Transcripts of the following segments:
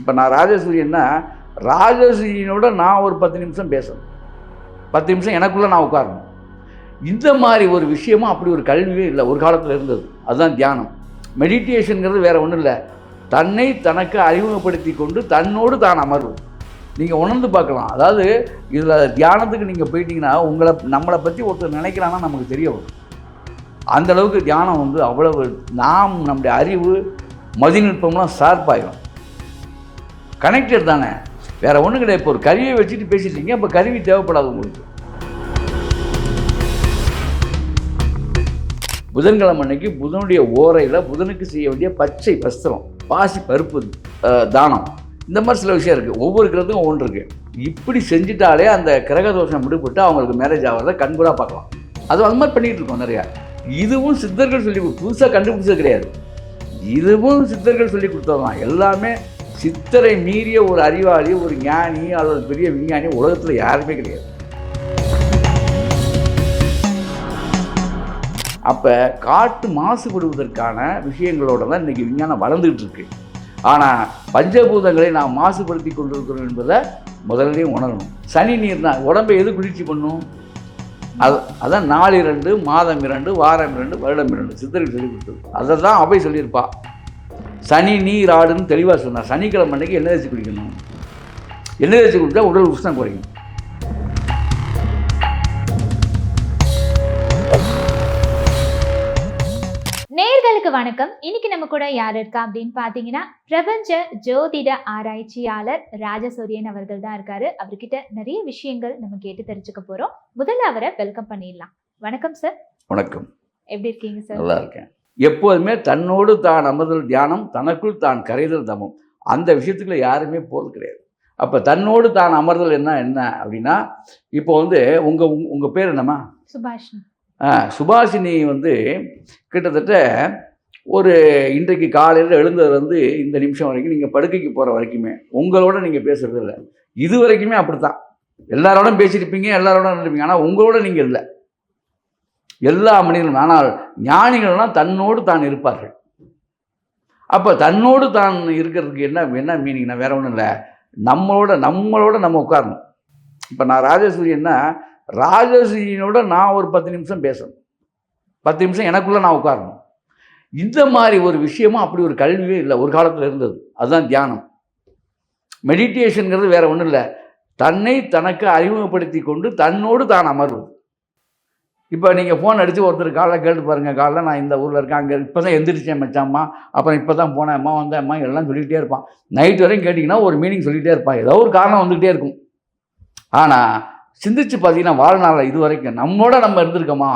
இப்போ நான் ராஜசூரியன்னா ராஜசூரியனோட நான் ஒரு பத்து நிமிஷம் பேசணும். பத்து நிமிஷம் எனக்குள்ளே நான் உட்காரணும். இந்த மாதிரி ஒரு விஷயமும் அப்படி ஒரு கல்வியே இல்லை. ஒரு காலத்தில் இருந்தது. அதுதான் தியானம். மெடிடேஷனுங்கிறது வேறு ஒன்றும் இல்லை. தன்னை தனக்கு அறிமுகப்படுத்தி கொண்டு தன்னோடு தான் அமர்வு நீங்கள் உணர்ந்து பார்க்கலாம். அதாவது இதில் தியானத்துக்கு நீங்கள் போயிட்டீங்கன்னா உங்களை நம்மளை பற்றி ஒருத்தர் நினைக்கிறான்னா நமக்கு தெரிய வரும். அந்த அளவுக்கு தியானம் வந்து அவ்வளவு நாம் நம்முடைய அறிவு மதிநுட்பம்லாம் ஷார்ப்பாயிடும் கனெக்டட் தானே. வேற ஒன்றும் கிடையாது. இப்போ ஒரு கருவியை வச்சுட்டு பேசிட்டீங்க அப்போ கருவி தேவைப்படாது உங்களுக்கு. புதன்கிழமை அன்னைக்கு புதனுடைய ஓரையில் புதனுக்கு செய்ய வேண்டிய பச்சை வஸ்திரம் பாசி பருப்பு தானம். இந்த மாதிரி சில விஷயம் இருக்குது ஒவ்வொரு கிரகத்துக்கும் ஒவ்வொன்று இருக்குது இப்படி செஞ்சுட்டாலே அந்த கிரக தோஷம் விடுபட்டு அவங்களுக்கு மேரேஜ் ஆகிறத கண்கூடாக பார்க்கலாம். அது அந்த மாதிரி பண்ணிகிட்டு இருக்கோம் நிறையா. இதுவும் சித்தர்கள் சொல்லி புதுசாக கண்டுபிடிச்சது கிடையாது. இதுவும் சித்தர்கள் சொல்லி கொடுத்தது தான் எல்லாமே சித்தரை மீறிய ஒரு அறிவாளி ஒரு ஞானி அல்லது பெரிய விஞ்ஞானி உலகத்தில் யாருமே கிடையாது. அப்போ காட்டு மாசுபடுவதற்கான விஷயங்களோட தான் இன்றைக்கி விஞ்ஞானம் வளர்ந்துகிட்டு இருக்கு. ஆனால் பஞ்சபூதங்களை நாம் மாசுபடுத்தி கொண்டிருக்கிறோம் என்பதை முதல்லையும் உணரணும். சனி நீர் தான். உடம்பை எது குளிர்ச்சி பண்ணும்? அது அதான் நாள் இரண்டு மாதம் இரண்டு வாரம் இரண்டு வருடம் இரண்டு. சித்தர்கள் சொல்லி கொடுத்தது அதை தான் அவை சொல்லியிருப்பா. சனி நீர் ஆடுன்னு தெளிவாக சொன்னார் சனிக்கிழமை அன்னைக்கு எண்ணெய் தேய்ச்சி குளிக்கணும். எண்ணெய் தேய்ச்சி குடித்தா உடல் உஷ்ணம் குறையும். நேர்களுக்கு வணக்கம். இன்னைக்கு நம்ம கூட யார் இருக்கா அப்படின்னு பாத்தீங்கன்னா பிரபஞ்ச ஜோதிட ஆராய்ச்சியாளர் ராஜசூரியன் அவர்கள் தான் இருக்காரு. அவர்கிட்ட நிறைய விஷயங்கள் நம்ம கேட்டு தெரிஞ்சுக்க போறோம். முதல்ல அவரை வெல்கம் பண்ணிடலாம். வணக்கம் சார் வணக்கம். எப்படி இருக்கீங்க சார் நல்லா இருக்கேன். எப்போதுமே தன்னோடு தான் அமர்தல் தியானம் தனக்குள் தான் கரைதல் தமம். அந்த விஷயத்துக்குள்ள யாருமே போகிறது கிடையாது. அப்போ தன்னோடு தான் அமர்தல் என்ன என்ன அப்படின்னா இப்போ வந்து உங்கள் உங்கள் பேர் என்னம்மா? சுபாஷ் ஆ, சுபாஷினி வந்து கிட்டத்தட்ட ஒரு இன்றைக்கு காலையில் எழுந்ததுலேருந்து இந்த நிமிஷம் வரைக்கும் நீங்கள் படுக்கைக்கு போகிற வரைக்குமே உங்களோட நீங்கள் பேசுறது இல்லை. இது வரைக்குமே அப்படி தான் எல்லாரோடும் பேசியிருப்பீங்க எல்லாரோட இருப்பீங்க ஆனால் உங்களோட நீங்கள் இல்லை. எல்லா மனிதனும் ஆனால் ஞானிகள்லாம் தன்னோடு தான் இருப்பார்கள். அப்போ தன்னோடு தான் இருக்கிறதுக்கு என்ன என்ன மீனிங்னா வேற ஒன்றும் இல்லை. நம்மளோட நம்மளோட நம்ம உட்காரணும். இப்போ நான் ராஜசூரியன்னா ராஜசூரியனோட நான் ஒரு பத்து நிமிஷம் பேசணும். பத்து நிமிஷம் எனக்குள்ளே நான் உட்காரணும். இந்த மாதிரி ஒரு விஷயமும் அப்படி ஒரு கல்வியே இல்லை. ஒரு காலத்தில் இருந்தது. அதுதான் தியானம். மெடிடேஷனுங்கிறது வேற ஒன்றும் இல்லை. தன்னை தனக்கு அறிமுகப்படுத்தி கொண்டு தன்னோடு தான் அமர்வது. இப்போ நீங்கள் ஃபோன் அடித்து ஒருத்தர் காலைல கேட்டு பாருங்கள் காலைல நான் இந்த ஊரில் இருக்கேன். அங்கே இப்போ தான் எந்திரிச்சேன் மச்சாம்மா. அப்புறம் இப்போ தான் போனேன். அம்மா வந்தேன். அம்மா எல்லாம் சொல்லிகிட்டே இருப்பான். நைட் வரையும் கேட்டிங்கன்னா ஒரு மீனிங் சொல்லிகிட்டே இருப்பான். ஏதோ ஒரு காரணம் வந்துகிட்டே இருக்கும். ஆனால் சிந்திச்சு பார்த்தீங்கன்னா வாழ்நாளில் இது வரைக்கும் நம்மளோட நம்ம இருந்திருக்கோமா?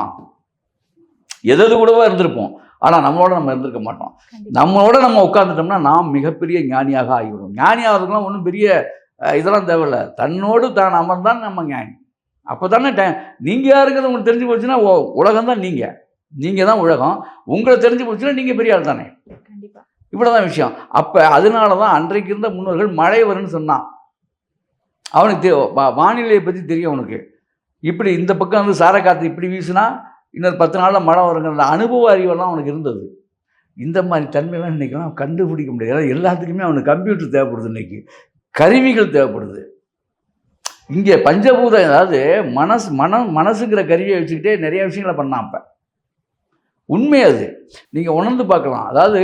எதது கூடவோ இருந்திருப்போம். ஆனால் நம்மளோட நம்ம இருந்திருக்க மாட்டோம். நம்மளோட நம்ம உட்காந்துட்டோம்னா நாம் மிகப்பெரிய ஞானியாக ஆகிவிடும் ஞானி ஆகிறதுக்குலாம் ஒன்றும் பெரிய இதெல்லாம் தேவையில்ல. தன்னோடு தான் அமர்ந்தான் நம்ம ஞானி. அப்போ தானே டை நீங்கள் யாருங்கிறது உங்களுக்கு தெரிஞ்சு போச்சுன்னா உலகம் தான் நீங்கள் நீங்கள் தான் உலகம். உங்களை தெரிஞ்சு போச்சுன்னா நீங்கள் பெரிய ஆள் தானே. கண்டிப்பா. இவ்வளோதான் விஷயம். அப்போ அதனால தான் அன்றைக்கு இருந்த முன்னோர்கள் மழை வரும்னு சொன்னான். அவனுக்கு தெ- வா- வானிலையை பற்றி தெரியும் அவனுக்கு. இப்படி இந்த பக்கம் வந்து சாரக்காற்று இப்படி வீசுனா இன்னொரு பத்து நாளில் மழை வருங்கிற அனுபவ அறிவெல்லாம் அவனுக்கு இருந்தது. இந்த மாதிரி தன்மையெல்லாம் இன்றைக்கெல்லாம் கண்டுபிடிக்க முடியாது. எல்லாத்துக்குமே அவனுக்கு கம்ப்யூட்டர் தேவைப்படுது இன்னைக்கு. கருவிகள் தேவைப்படுது. இங்கே பஞ்சபூதம் அதாவது மனசு மனம் மனசுங்கிற கருவியை வச்சுக்கிட்டே நிறைய விஷயங்களை பண்ணான் அப்போ. உண்மை அது. நீங்கள் உணர்ந்து பார்க்கலாம். அதாவது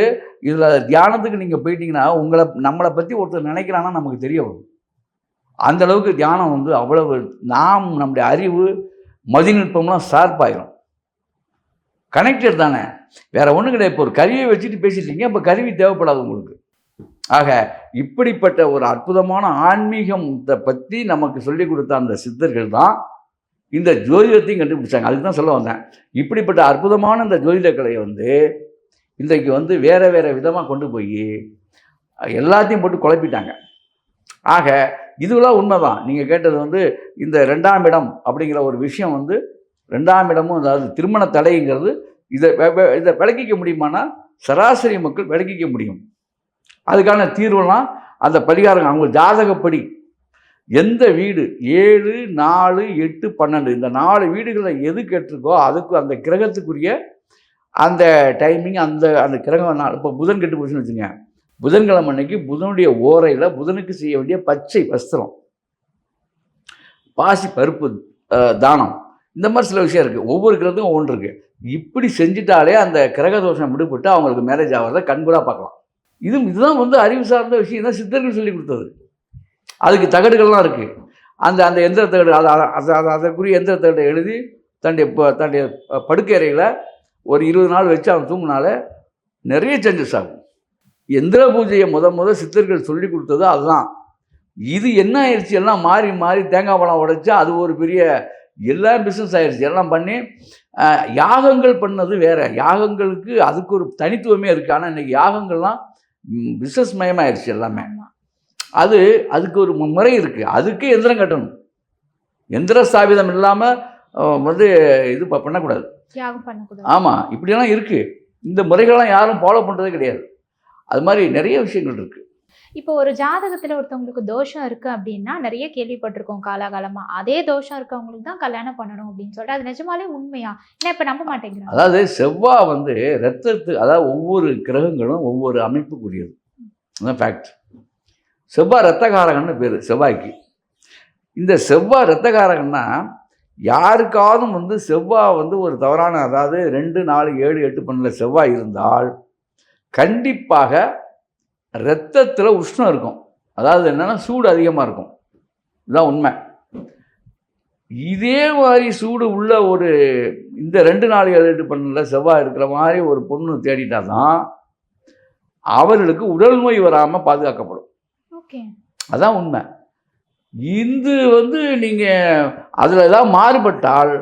இதில் தியானத்துக்கு நீங்கள் போயிட்டீங்கன்னா உங்களை நம்மளை பற்றி ஒருத்தர் நினைக்கிறான்னா நமக்கு தெரிய வரும் அந்த அளவுக்கு தியானம் வந்து அவ்வளவு நாம் நம்முடைய அறிவு மதிநுட்பம்லாம் ஷார்ப்பாயிரும் கனெக்டட் தானே. வேற ஒன்றும் கிடையாது. இப்போ ஒரு கருவியை வச்சுட்டு பேசிட்டீங்க அப்போ கருவி தேவைப்படாது உங்களுக்கு. ஆக இப்படிப்பட்ட ஒரு அற்புதமான ஆன்மீகத்தை பற்றி நமக்கு சொல்லிக் கொடுத்த அந்த சித்தர்கள் தான் இந்த ஜோதிடத்தையும் கண்டுபிடிச்சாங்க. அதுக்கு தான் சொல்ல வந்தேன். இப்படிப்பட்ட அற்புதமான இந்த ஜோதிட கலையை வந்து இன்றைக்கு வந்து வேறு வேறு விதமாக கொண்டு போய் எல்லாத்தையும் போட்டு குழப்பிட்டாங்க. ஆக இதுவெல்லாம் உண்மைதான். நீங்கள் கேட்டது வந்து இந்த ரெண்டாம் இடம் அப்படிங்கிற ஒரு விஷயம் வந்து ரெண்டாம் இடமும் அதாவது திருமண தடைங்கிறது இதை இதை விளக்கிக்க முடியுமானா சராசரி மக்கள் விளக்கிக்க முடியும். அதுக்கான தீர்வுலாம் அந்த பரிகாரம் அவங்க ஜாதகப்படி. எந்த வீடு? ஏழு நாலு எட்டு பன்னெண்டு. இந்த நாலு வீடுகளில் எது கெட்டிருக்கோ அதுக்கு அந்த கிரகத்துக்குரிய அந்த டைமிங் அந்த அந்த கிரகம் நாள் இப்போ புதன் கெட்டு போச்சுன்னு வச்சுங்க புதன்கிழமை அன்னைக்கு புதனுடைய ஓரையில் புதனுக்கு செய்ய வேண்டிய பச்சை வஸ்திரம். பாசி பருப்பு தானம். இந்த மாதிரி சில விஷயம் இருக்குது ஒவ்வொரு கிரகத்துக்கும் ஒவ்வொன்று இருக்குது இப்படி செஞ்சிட்டாலே அந்த கிரக தோஷம் விடுபட்டு அவங்களுக்கு மேரேஜ் ஆகிறத கண்கூடாக பார்க்கலாம். இது இதுதான் வந்து அறிவு சார்ந்த விஷயம். தான் சித்தர்கள் சொல்லி கொடுத்தது. அதுக்கு தகடுகள்லாம் இருக்குது அந்த அந்த எந்திர தகடு அதை அதை- அதை அதை அதற்குரிய எந்திர தகடை எழுதி தன்னுடைய தன்னுடைய படுக்கையறையில் ஒரு இருபது நாள் வச்சு அவன் தூங்கினால நிறைய சேஞ்சஸ் ஆகும். எந்திர பூஜையை முத முத சித்தர்கள் சொல்லி கொடுத்தது அதுதான். இது என்ன ஆயிடுச்சு? எல்லாம் மாறி மாறி தேங்காய் பழம் உடைச்சு அது ஒரு பெரிய எல்லா பிஸ்னஸ் ஆயிடுச்சு. எல்லாம் பண்ணி யாகங்கள் பண்ணது வேற. யாகங்களுக்கு அதுக்கு ஒரு தனித்துவமே இருக்குது ஆனால் இன்றைக்கி யாகங்கள்லாம் பிஸ்னஸ் மயமாயிருச்சு எல்லாமே. அது அதுக்கு ஒரு முறை இருக்குது அதுக்கு எந்திரம் கட்டணும். எந்திர ஸ்தாபிதம் இல்லாமல் வந்து இது பண்ணக்கூடாது. ஆமாம் இப்படியெல்லாம் இருக்குது இந்த முறைகள்லாம் யாரும் ஃபாலோ பண்ணுறதே கிடையாது. அது மாதிரி நிறைய விஷயங்கள் இருக்குது இப்போ ஒரு ஜாதகத்துல ஒருத்தவங்களுக்கு தோஷம் இருக்கு அப்படின்னா நிறைய கேள்விப்பட்டிருக்கோம் காலாகாலமா. அதே தோஷம் இருக்கவங்களுக்கு தான் கல்யாணம் பண்ணணும் அப்படின்னு சொல்லிட்டு அது நிஜமாலே உண்மையா? ஏன்னா இப்ப நம்ப மாட்டேங்கிறோம். அதாவது செவ்வாய் வந்து ரத்தத்து அதாவது ஒவ்வொரு கிரகங்களும் ஒவ்வொரு அமைப்புக்குரியது. அதான் ஃபேக்ட் செவ்வாய் ரத்தகாரகன்னு பேர் செவ்வாய்க்கு. இந்த செவ்வாய் ரத்தகாரகன்னா யாருக்காவது வந்து செவ்வாய் வந்து ஒரு தவறான அதாவது ரெண்டு நாலு ஏழு எட்டு பன்னில் செவ்வாய் இருந்தால் கண்டிப்பாக ரத்தத்தில் உஷ்ணம் இருக்கும். அதாவது என்னன்னா சூடு அதிகமாக இருக்கும். இதுதான் உண்மை. இதே மாதிரி சூடு உள்ள ஒரு இந்த ரெண்டு நாலு ஏழு எட்டு பன்னில் செவ்வாய் இருக்கிற மாதிரி ஒரு பொண்ணு தேடிட்டா தான் அவர்களுக்கு உடல் நோய் வராமல் பாதுகாக்கப்படும். அதான் உண்மை. இது வந்து நீங்கள் அதில் ஏதாவது மாறுபட்டால்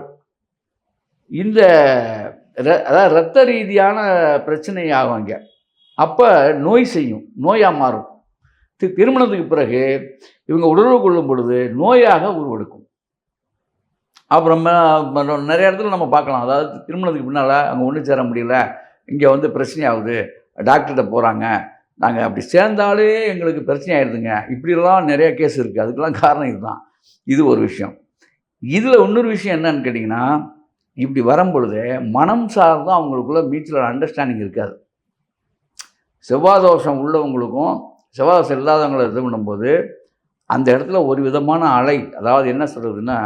இந்த அதாவது இரத்த ரீதியான பிரச்சனை ஆகும் இங்கே அப்போ நோய் செய்யும் நோயாக மாறும். தி- திருமணத்துக்கு பிறகு இவங்க உணர்வு கொள்ளும் பொழுது நோயாக உருவெடுக்கும். அப்புறம் நிறைய இடத்துல நம்ம பார்க்கலாம். அதாவது திருமணத்துக்கு பின்னால் அங்கே ஒன்று சேர முடியல இங்கே வந்து பிரச்சனை ஆகுது டாக்டர்கிட்ட போகிறாங்க நாங்கள் அப்படி சேர்ந்தாலே எங்களுக்கு பிரச்சனை ஆயிடுதுங்க. இப்படிலாம் நிறைய கேஸ் இருக்குது அதுக்கெல்லாம் காரணம் இதுதான். இது ஒரு விஷயம். இதில் இன்னொரு விஷயம் என்னன்னு கேட்டிங்கன்னா இப்படி வரும்பொழுது மனம் சார்ந்தும் அவங்களுக்குள்ள மியூச்சுவல் அண்டர்ஸ்டாண்டிங் இருக்காது. செவ்வாய் தோஷம் உள்ளவங்களுக்கும் செவ்வாய் தோஷம் இல்லாதவங்களை இது பண்ணும்போது அந்த இடத்துல ஒரு விதமான அலை அதாவது என்ன சொல்கிறதுன்னா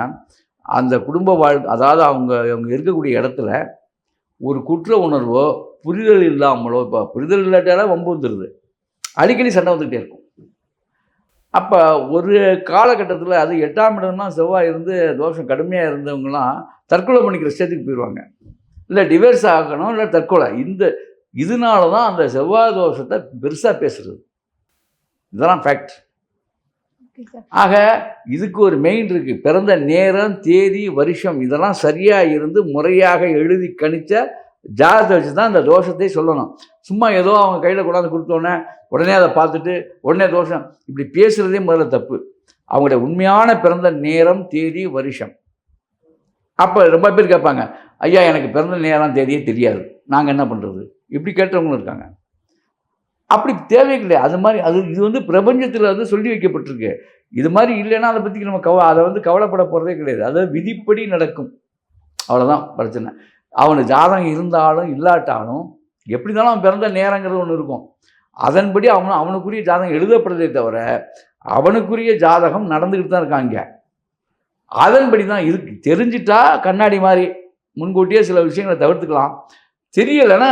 அந்த குடும்ப வாழ் அதாவது அவங்க அவங்க இருக்கக்கூடிய இடத்துல ஒரு குற்ற உணர்வோ புரிதல் இல்லாமலோ இப்போ புரிதல் இல்லாட்டாலே வம்பு வந்துடுது அடிக்கடி சண்டை வந்துக்கிட்டே இருக்கும். அப்போ ஒரு காலகட்டத்தில் அது எட்டாம் இடம்னா செவ்வாய் இருந்து தோஷம் கடுமையாக இருந்தவங்களாம் தற்கொலை பண்ணிக்கிற ஸ்டேஜுக்கு போயிடுவாங்க இல்லை டிவைர்ஸ் ஆகணும் இல்லை தற்கொலை. இந்த இதனால தான் அந்த செவ்வாய் தோஷத்தை பெருசாக பேசுறது. இதெல்லாம் ஃபேக்ட் ஆக இதுக்கு ஒரு மெயின் இருக்கு. பிறந்த நேரம் தேதி வருஷம் இதெல்லாம் சரியா இருந்து முறையாக எழுதி கணிச்ச ஜாதகத்தை வச்சு தான் இந்த தோஷத்தை சொல்லணும். சும்மா ஏதோ அவங்க கையில் கொண்டாந்து கொடுத்தோன்னே உடனே அதை பார்த்துட்டு உடனே தோஷம். இப்படி பேசுறதே முதல்ல தப்பு. அவங்களுடைய உண்மையான பிறந்த நேரம் தேதி வருஷம். அப்போ ரொம்ப பேர் கேட்பாங்க ஐயா எனக்கு பிறந்த நேரம் தேதியே தெரியாது. நாங்கள் என்ன பண்ணுறது இப்படி கேட்டவங்களும் இருக்காங்க. அப்படி தேவை கிடையாது அது மாதிரி அது இது வந்து பிரபஞ்சத்தில் வந்து சொல்லி வைக்கப்பட்டிருக்கு. இது மாதிரி இல்லைன்னா அதை பற்றி நம்ம கவ அதை வந்து கவலைப்பட போகிறதே கிடையாது. அது விதிப்படி நடக்கும். அவ்வளோதான் பிரச்சனை. அவனுக்கு ஜாதகம் இருந்தாலும் இல்லாட்டாலும் எப்படி இருந்தாலும் அவன் பிறந்த நேரங்கிறது ஒன்று இருக்கும். அதன்படி அவன் அவனுக்குரிய ஜாதகம் எழுதப்படுறதே தவிர அவனுக்குரிய ஜாதகம் நடந்துக்கிட்டு தான் இருக்காங்க. அதன்படி தான் இருக்கு. தெரிஞ்சிட்டா கண்ணாடி மாதிரி முன்கூட்டியே சில விஷயங்களை தவிர்த்துக்கலாம். தெரியலைன்னா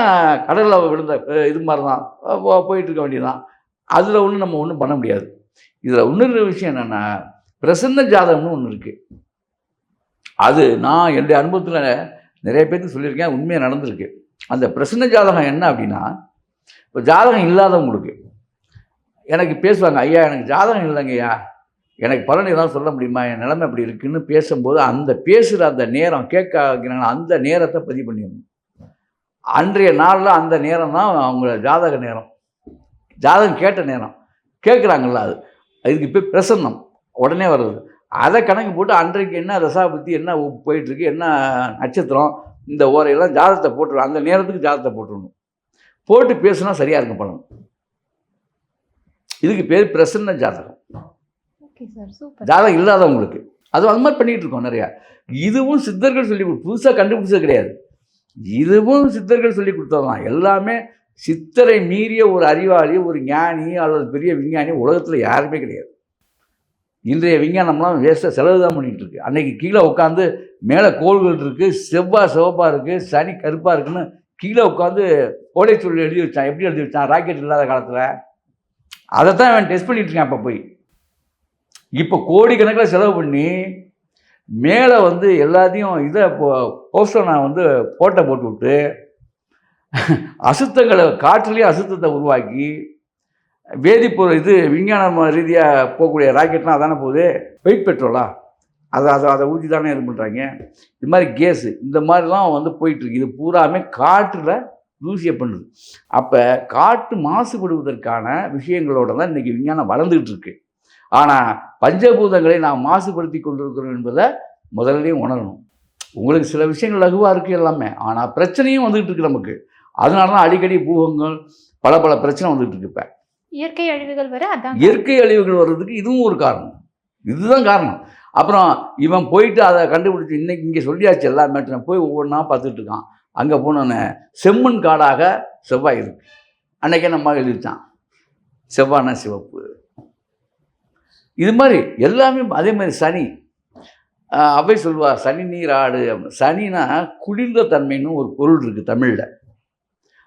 கடலில் விழுந்த இது மாதிரி தான் போயிட்டு இருக்க வேண்டியதுதான். அதில் ஒன்றும் நம்ம ஒன்றும் பண்ண முடியாது. இதில் இன்னொரு விஷயம் என்னென்னா பிரசன்ன ஜாதகம்னு ஒன்று இருக்குது அது நான் என்னுடைய அனுபவத்தில் நிறைய பேருக்கு சொல்லியிருக்கேன். உண்மையாக நடந்திருக்கு. அந்த பிரசன்ன ஜாதகம் என்ன அப்படின்னா இப்போ ஜாதகம் இல்லாதவங்களுக்கு எனக்கு பேசுவாங்க ஐயா எனக்கு ஜாதகம் இல்லைங்கய்யா. எனக்கு பலன் ஏதாவது சொல்ல முடியுமா? என் நிலைமை அப்படி இருக்குன்னு பேசும்போது அந்த பேசுகிற அந்த நேரம் கேட்க அந்த நேரத்தை பதிவு பண்ணிடணும். அன்றைய நாளில் அந்த நேரம் தான் அவங்க ஜாதக நேரம். ஜாதகம் கேட்ட நேரம். கேட்குறாங்கல்ல அது. அதுக்கு இப்போ பிரசன்னம். உடனே வருது அதை கணக்கு போட்டு அன்றைக்கு என்ன ரசாபத்தி என்ன போயிட்டுருக்கு என்ன நட்சத்திரம் இந்த ஓரையெல்லாம் ஜாதகத்தை போட்டுருவோம் அந்த நேரத்துக்கு ஜாதகத்தை போட்டுருணும் போட்டு பேசுனா சரியாக இருக்கும் பலன். இதுக்கு பேர் பிரசன்ன ஜாதகம். Okay sir super. ஜாதகம் இல்லாதவங்களுக்கு. அது அது மாதிரி பண்ணிட்டு இருக்கோம் நிறையா. இதுவும் சித்தர்கள் சொல்லி புதுசாக கண்டுபிடிச்சது கிடையாது. இதுவும் சித்தர்கள் சொல்லி கொடுத்ததுதான். எல்லாமே சித்தரை மீறிய ஒரு அறிவாளி ஒரு ஞானி அல்லது பெரிய விஞ்ஞானி உலகத்தில் யாருமே கிடையாது. இன்றைய விஞ்ஞானம்லாம் வேஸ்ட்டாக செலவு தான் பண்ணிகிட்டு இருக்கு. அன்னைக்கு கீழே உட்காந்து மேலே கோள்கள் இருக்குது செவ்வாய் சிவப்பாக இருக்குது சனி கருப்பாக இருக்குன்னு கீழே உட்காந்து ஓலைச்சொல் எழுதி வச்சான். எப்படி எழுதி வச்சான்? ராக்கெட் இல்லாத காலத்தில். அதைத்தான் அவன் டெஸ்ட் பண்ணிட்டு இருக்கான் அப்போ போய். இப்போ கோடிக்கணக்கில் செலவு பண்ணி மேலே வந்து எல்லாத்தையும் இதை போஸ்டர் வந்து போட்டை போட்டு விட்டு அசுத்தங்களை காற்றுலேயே அசுத்தத்தை உருவாக்கி வேதிப்பொருள் இது விஞ்ஞான ரீதியாக போகக்கூடிய ராக்கெட்லாம் அதானே போகுது? வெயிட் பெட்ரோலா அதை அதை அதை ஊற்றி தானே இது பண்ணுறாங்க இது மாதிரி கேஸு இந்த மாதிரிலாம் வந்து போயிட்டுருக்கு. இது பூராமே காற்றில் தூசியை பண்ணுது அப்போ காற்று மாசுபடுவதற்கான விஷயங்களோட தான் இன்றைக்கி விஞ்ஞானம் வளர்ந்துக்கிட்டு இருக்கு. ஆனால் பஞ்சபூதங்களை நாம் மாசுபடுத்தி கொண்டிருக்கிறோம் என்பதை முதல்லயும் உணரணும். உங்களுக்கு சில விஷயங்கள் லகுவாக இருக்குது எல்லாமே. ஆனால் பிரச்சனையும் வந்துக்கிட்டு இருக்கு நமக்கு. அதனால தான் அடிக்கடி பூகங்கள் பல பல பிரச்சனை வந்துகிட்டு இருக்கு இப்போ. இயற்கை அழிவுகள் வர அதான் இயற்கை அழிவுகள் வர்றதுக்கு இதுவும் ஒரு காரணம். இதுதான் காரணம். அப்புறம் இவன் போயிட்டு அதை கண்டுபிடிச்சி இன்னைக்கு இங்கே சொல்லியாச்சு எல்லா மேட்டரும் போய் ஒவ்வொன்றா பார்த்துட்டு இருக்கான். அங்கே போனோன்னே செம்மண் காடாக செவ்வாய் இருக்கு. அன்னைக்கே நம்ம எழுதிச்சான் செவ்வானா சிவப்பு. இது மாதிரி எல்லாமே அதே மாதிரி சனி. அவை சொல்வா சனி நீர் ஆடு. சனினா குளிர்ந்த தன்மைன்னு ஒரு பொருள் இருக்குது தமிழில்.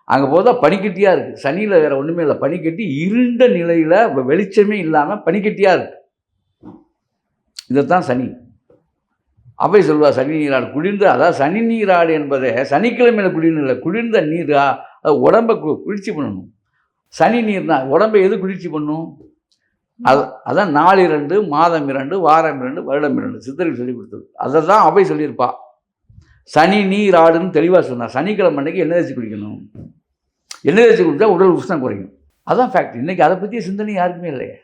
அங்கே போதால் பனிக்கட்டியாக இருக்குது சனியில் வேறு ஒன்றுமே இல்லை. பனிக்கட்டி இருண்ட நிலையில் வெளிச்சமே இல்லாமல் பனிக்கட்டியாக இருக்குது இதைத்தான் சனி. அவை சொல்வா சனி நீராடு குளிர்ந்த அதாவது சனி நீராடு என்பதை சனிக்கிழமையில் குளிர்ந்து இல்லை குளிர்ந்த நீரா உடம்பை கு- குளிர்ச்சி பண்ணணும் சனி நீர்னா உடம்பை எது குளிர்ச்சி பண்ணும்? அது அதான் நாள் இரண்டு மாதம் இரண்டு வாரம் இரண்டு வருடம் இரண்டு சித்தர்கள் சொல்லி கொடுத்தது. அதை தான் அவை சொல்லியிருப்பா. சனி நீர் ஆடுன்னு தெளிவாக சொன்னார் சனிக்கிழமை அன்னைக்கு எண்ணெய் தேய்ச்சி குளிக்கணும். எண்ணெய் தேய்ச்சி குடித்தா உடல் உஷ்ணம் குறையும். அதான் ஃபேக்ட் இன்னைக்கு அதை பற்றிய சிந்தனை யாருக்குமே இல்லையே.